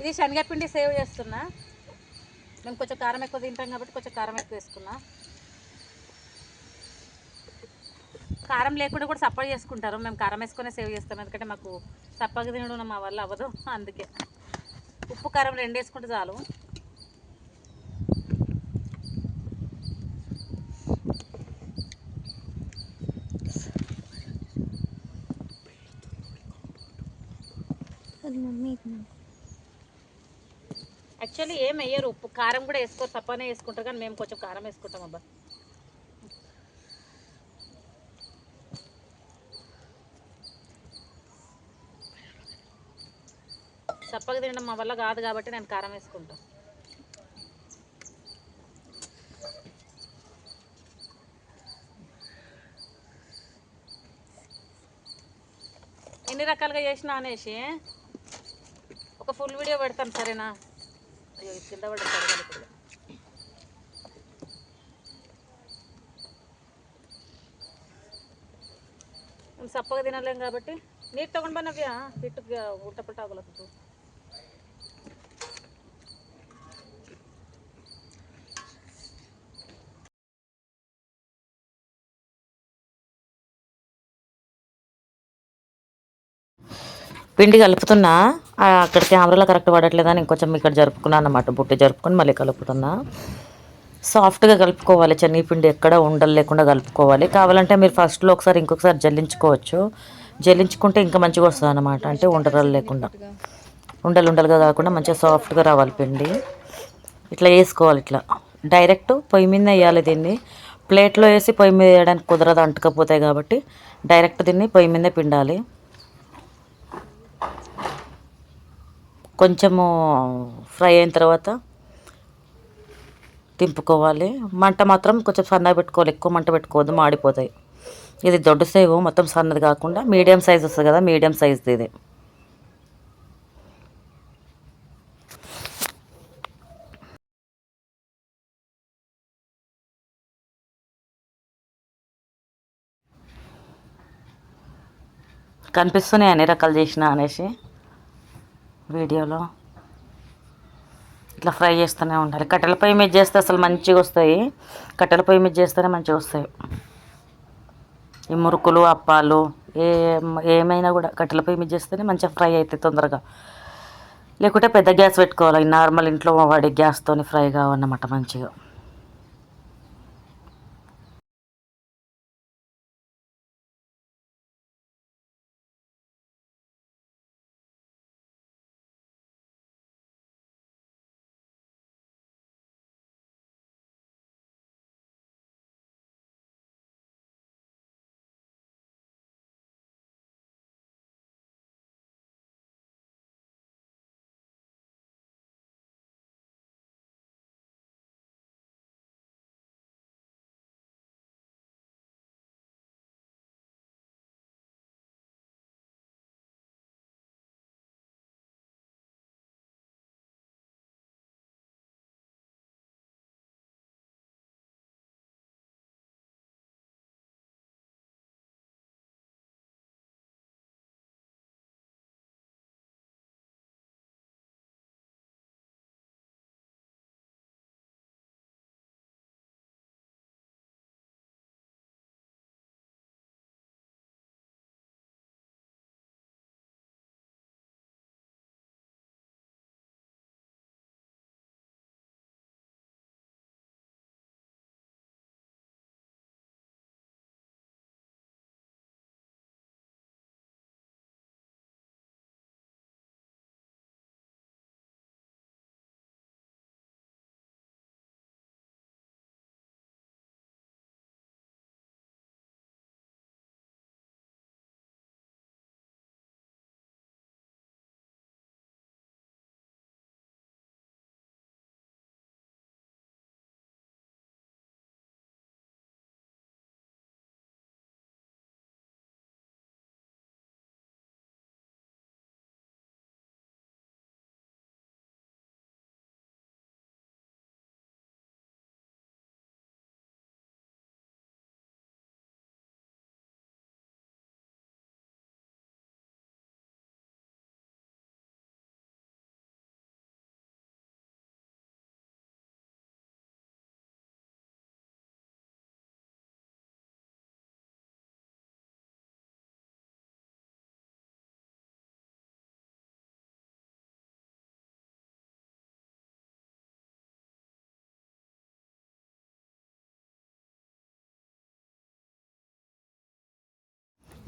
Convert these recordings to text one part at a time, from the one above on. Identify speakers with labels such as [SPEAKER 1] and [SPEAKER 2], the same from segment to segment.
[SPEAKER 1] ఇది శనగపిండి సేవ్ చేస్తున్నా. మేము కొంచెం కారం ఎక్కువ తింటాం కాబట్టి కొంచెం కారం ఎక్కువ వేసుకున్నా. కారం లేకుండా కూడా సప్పగా చేసుకుంటారు. మేము కారం వేసుకునే సేవ్ చేస్తాం. ఎందుకంటే మాకు సప్పగా తినడం మా వల్ల అవ్వదు. అందుకే ఉప్పు కారం రెండు వేసుకుంటే చాలు. యాక్చువల్లీ ఏం వేయరు. ఉప్పు కారం కూడా వేసుకోరు సప్పనే వేసుకుంటారు కానీ మేము కొంచెం కారం వేసుకుంటాం అబ్బా. చప్పగా తినడం మా వల్ల కాదు కాబట్టి నేను కారం వేసుకుంటాను ఎన్ని రకాలుగా చేసినా అనేసి. ఒక ఫుల్ వీడియో పెడతాను సరేనా? ಅಯ್ಯೋ ಇದು ಕಿಂದ ಒಳ್ಳೆ ತರಕಾರಿ ಸಪ್ಪಗ ದಿನಲ್ಲ ಹೆಂಗೆ ಬಟ್ಟಿ ನೀರು ತೊಗೊಂಡು ಬನ್ನವ್ಯಾ ಹಿಟ್ಟು ಊಟ ಪಟ್ಟ ಆಗಲತ್ತು పిండి కలుపుతున్నా అక్కడ కెమెరాలో కరెక్ట్ పడట్లేదని ఇంకొంచెం ఇక్కడ జరుపుకున్నాను అనమాట బుట్టి జరుపుకొని మళ్ళీ కలుపుతున్నా. సాఫ్ట్గా కలుపుకోవాలి శనగపిండి ఎక్కడ ఉండలు లేకుండా కలుపుకోవాలి. కావాలంటే మీరు ఫస్ట్లో ఒకసారి ఇంకొకసారి జల్లించుకోవచ్చు. జల్లించుకుంటే ఇంకా మంచిగా వస్తుంది అనమాట అంటే ఉండలు లేకుండా. ఉండలు ఉండలుగా కాకుండా మంచిగా సాఫ్ట్గా రావాలి పిండి. ఇట్లా వేసుకోవాలి ఇట్లా. డైరెక్ట్ పొయ్యి మీద వేయాలి దీన్ని. ప్లేట్లో వేసి పొయ్యి మీద వేయడానికి కుదరదు అంటుకపోతాయి కాబట్టి. డైరెక్ట్ దీన్ని పొయ్యి మీదే పిండాలి. కొంచెము ఫ్రై అయిన తర్వాత తింపుకోవాలి. మంట మాత్రం కొంచెం సన్నగా పెట్టుకోవాలి. ఎక్కువ మంట పెట్టుకోవద్దు. మాడిపోతాయి. ఇది దొడ్డు సేవు మొత్తం సన్నది కాకుండా మీడియం సైజ్ వస్తుంది కదా మీడియం సైజ్ది ఇది. కనిపిస్తున్నాయి అన్ని రకాలు చేసిన అనేసి? వీడియోలో. ఇట్లా ఫ్రై చేస్తూనే ఉండాలి. కట్టెల పొయ్యి మీద చేస్తే అసలు మంచిగా వస్తాయి. కట్టెల పొయ్యి మీద చేస్తేనే మంచిగా వస్తాయి. ఈ మురుకులు అప్పాలు ఏ ఏమైనా కూడా కట్టెల పొయ్యి మీద చేస్తేనే మంచిగా ఫ్రై అవుతాయి తొందరగా. లేకుంటే పెద్ద గ్యాస్ పెట్టుకోవాలి. నార్మల్ ఇంట్లో వాడే గ్యాస్తోని ఫ్రై కావన్నమాట మంచిగా.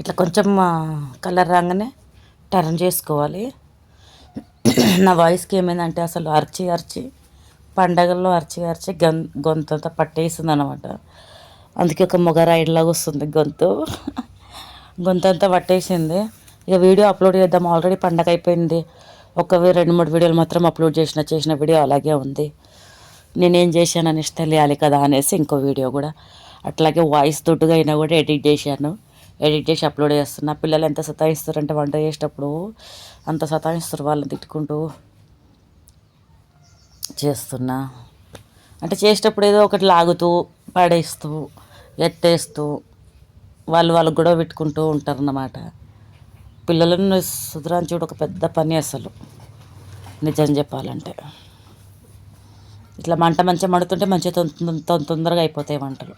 [SPEAKER 1] ఇట్లా కొంచెం కలర్ రాగానే టర్న్ చేసుకోవాలి. నా వాయిస్కి ఏమైందంటే అసలు అరిచి అరిచి పండగల్లో అరిచి అరిచి గొం గొంతంతా పట్టేసింది అనమాట అందుకే ఒక మొగరాయిలాగా వస్తుంది గొంతు. గొంతు అంతా పట్టేసింది. ఇక వీడియో అప్లోడ్ చేద్దాం. ఆల్రెడీ పండగ అయిపోయింది. ఒక రెండు మూడు వీడియోలు మాత్రం అప్లోడ్ చేసిన చేసిన వీడియో అలాగే ఉంది. నేనేం చేశాను అనేసి తెలియాలి కదా అనేసి ఇంకో వీడియో కూడా. అట్లాగే వాయిస్ దొడ్డుగా అయినా కూడా ఎడిట్ చేశాను. ఎడిట్ చేసి అప్లోడ్ చేస్తున్నా. పిల్లలు ఎంత సతాయిస్తారంటే వంట చేసేటప్పుడు అంత సతాయిస్తారు వాళ్ళని తిట్టుకుంటూ చేస్తున్నా. అంటే చేసేటప్పుడు ఏదో ఒకటి లాగుతూ పడేస్తూ ఎత్తేస్తూ వాళ్ళు వాళ్ళు గొడవ పెట్టుకుంటూ ఉంటారు అన్నమాట పిల్లలను చూడు ఒక పెద్ద పని అసలు. నిజం చెప్పాలంటే. ఇట్లా మంట మంచిగా మడుతుంటే మంచిగా తొందర తొందరగా అయిపోతాయి వంటలు.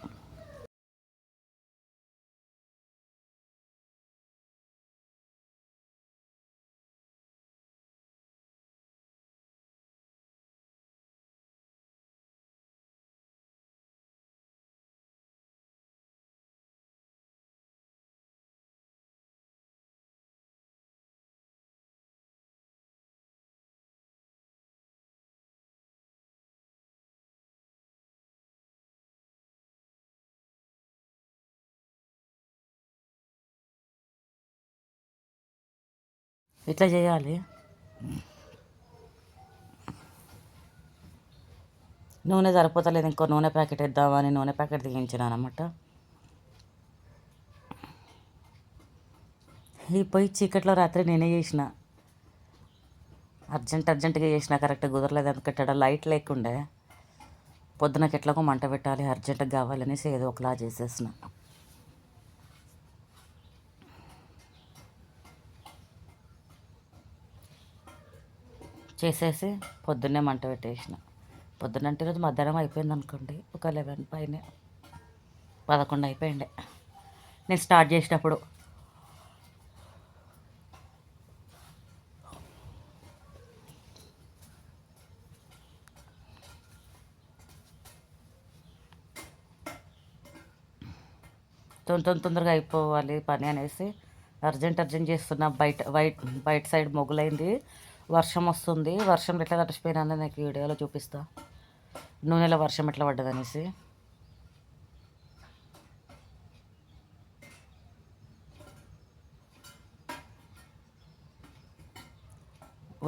[SPEAKER 1] ఇట్లా చేయాలి. నూనె సరిపోతలేదు ఇంకో నూనె ప్యాకెట్ ఇద్దామని నూనె ప్యాకెట్ దిగించినాను అనమాట. ఈ పొయ్యి చీకట్లో రాత్రి నేనే చేసిన. అర్జెంట్ అర్జెంటుగా చేసిన కరెక్ట్గా కుదరలేదు ఎందుకంటే లైట్ లేకుండే. పొద్దునకి ఎట్లాగో మంట పెట్టాలి అర్జెంటుగా కావాలనేసి ఏదో ఒకలా చేసేసిన. చేసేసి పొద్దున్నే మంట పెట్టేసిన. పొద్దునంటే రోజు మధ్యాహ్నం అయిపోయింది అనుకోండి. ఒక లెవెన్ పైన పదకొండు అయిపోయింది నేను స్టార్ట్ చేసినప్పుడు. తొందర తొందరగా అయిపోవాలి పని అనేసి. అర్జెంట్ అర్జెంట్ చేస్తున్నా బయట వైట్ బయట సైడ్ మొగులైంది. వర్షం వస్తుంది. వర్షం ఎట్లా తడిచిపోయినా నాకు వీడియోలో చూపిస్తా. నూనెలో వర్షం ఎట్లా పడ్డదనేసి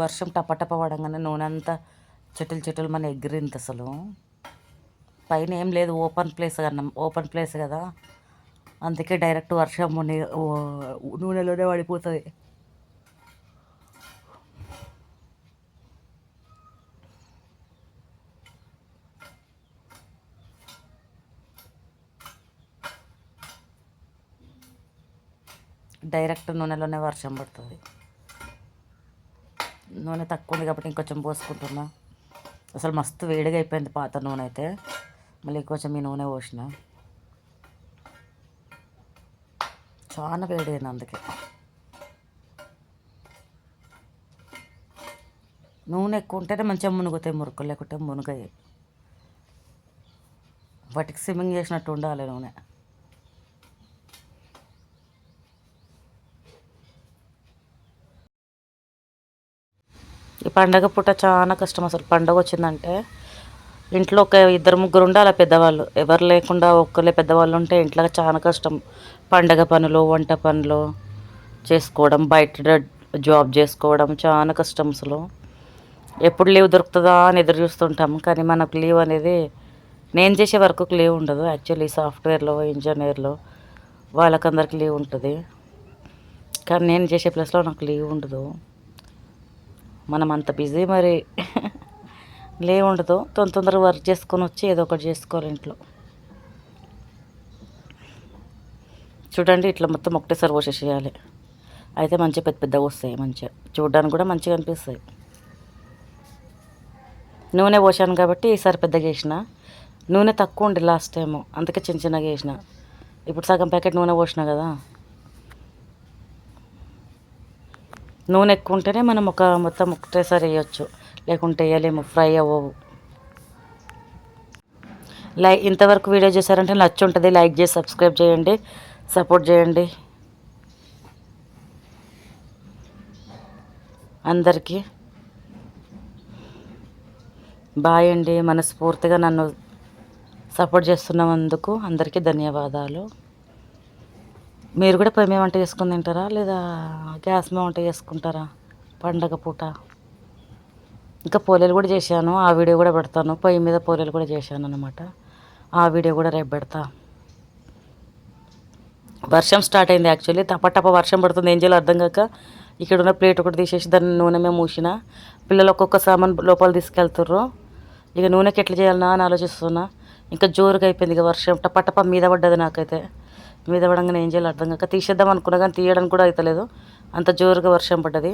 [SPEAKER 1] వర్షం టపటప పడంగానే నూనె అంతా చెట్టులు చెట్టులు మన ఎగిరింది అసలు. పైన ఏం లేదు ఓపెన్ ప్లేస్ కన్నా ఓపెన్ ప్లేస్ కదా. అందుకే డైరెక్ట్ వర్షం నూనెలోనే పడిపోతుంది. డైరెక్ట్ నూనెలోనే వర్షం పడుతుంది. నూనె తక్కువ ఉంది కాబట్టి ఇంకొంచెం పోసుకుంటున్నా. అసలు మస్తు వేడిగా అయిపోయింది పాత నూనె అయితే. మళ్ళీ కొంచెం ఈ నూనె పోసిన. చాలా వేడైంది అందుకే. నూనె ఎక్కువ ఉంటేనే మంచిగా మునుగుతాయి మురుకులు లేకుంటే మునుగాయి. వాటికి స్విమ్మింగ్ చేసినట్టు ఉండాలి నూనె. ఈ పండగ పూట చాలా కష్టం అసలు. పండగ వచ్చిందంటే ఇంట్లో ఒక ఇద్దరు ముగ్గురు ఉండాలి పెద్దవాళ్ళు. ఎవరు లేకుండా ఒక్కరే పెద్దవాళ్ళు ఉంటే ఇంట్లో చాలా కష్టం. పండగ పనులు వంట పనులు చేసుకోవడం బయట జాబ్ చేసుకోవడం చాలా కష్టం అసలు. ఎప్పుడు లీవ్ దొరుకుతుందా అని ఎదురు చూస్తుంటాం కానీ మనకు లీవ్ అనేది నేను చేసే వరకు లీవ్ ఉండదు. యాక్చువల్లీ సాఫ్ట్వేర్లో ఇంజనీర్లో వాళ్ళకందరికి లీవ్ ఉంటుంది. కానీ నేను చేసే ప్లేస్లో నాకు లీవ్ ఉండదు. మనం అంత బిజీ మరి లే ఉండదు. తొందర తొందరగా వర్క్ చేసుకొని వచ్చి ఏదో ఒకటి చేసుకోవాలి ఇంట్లో. చూడండి ఇట్లా మొత్తం ఒకటేసారి పోసేసేయాలి. అయితే మంచిగా పెద్ద పెద్దగా వస్తాయి మంచిగా. చూడడానికి కూడా మంచిగా అనిపిస్తాయి. నూనె పోసాను కాబట్టి ఈసారి పెద్దగా వేసిన నూనె తక్కువ ఉండే లాస్ట్ టైము అందుకే చిన్న చిన్నగా వేసిన ఇప్పుడు సగం ప్యాకెట్ నూనె పోసిన కదా. నూనె ఎక్కువ ఉంటేనే మనం ఒక మొత్తం ఒకటేసారి వేయచ్చు. లేకుంటే వేయలేము ఫ్రై అవ్వవు. లైక్ ఇంతవరకు వీడియో చేశారంటే నచ్చు ఉంటుంది లైక్ చేసి సబ్స్క్రైబ్ చేయండి సపోర్ట్ చేయండి. అందరికీ బాయ్ అండి మనస్ఫూర్తిగా నన్ను సపోర్ట్ చేస్తున్నందుకు అందరికీ ధన్యవాదాలు. మీరు కూడా పొయ్యి మీద వంట చేసుకుని తింటారా? లేదా గ్యాస్ మీద వంట చేసుకుంటారా? పండగ పూట? ఇంకా పోలేలు కూడా చేశాను. ఆ వీడియో కూడా పెడతాను. పొయ్యి మీద పోలేలు కూడా చేశాను అనమాట ఆ వీడియో కూడా రేపు పెడతా. వర్షం స్టార్ట్ అయింది యాక్చువల్లీ. టపటప వర్షం పడుతుంది. ఏం చేయాలో అర్థం కాక ఇక్కడ ఉన్న ప్లేట్ ఒకటి తీసేసి దాన్ని నూనె మేము మూసిన. పిల్లలు ఒక్కొక్క సామాన్ లోపల తీసుకెళ్తుర్రు. ఇక నూనెకి ఎట్లా చేయాలన్నా అని ఆలోచిస్తున్నా. ఇంకా జోరుగా అయిపోయింది ఇక వర్షం. టపటప మీద పడ్డది నాకైతే. మీద పడంగానే ఏం చేయాలో అర్థం కాక తీసేద్దాం అనుకున్నా కానీ తీయడానికి కూడా అవుతలేదు అంత జోరుగా వర్షం పడ్డది.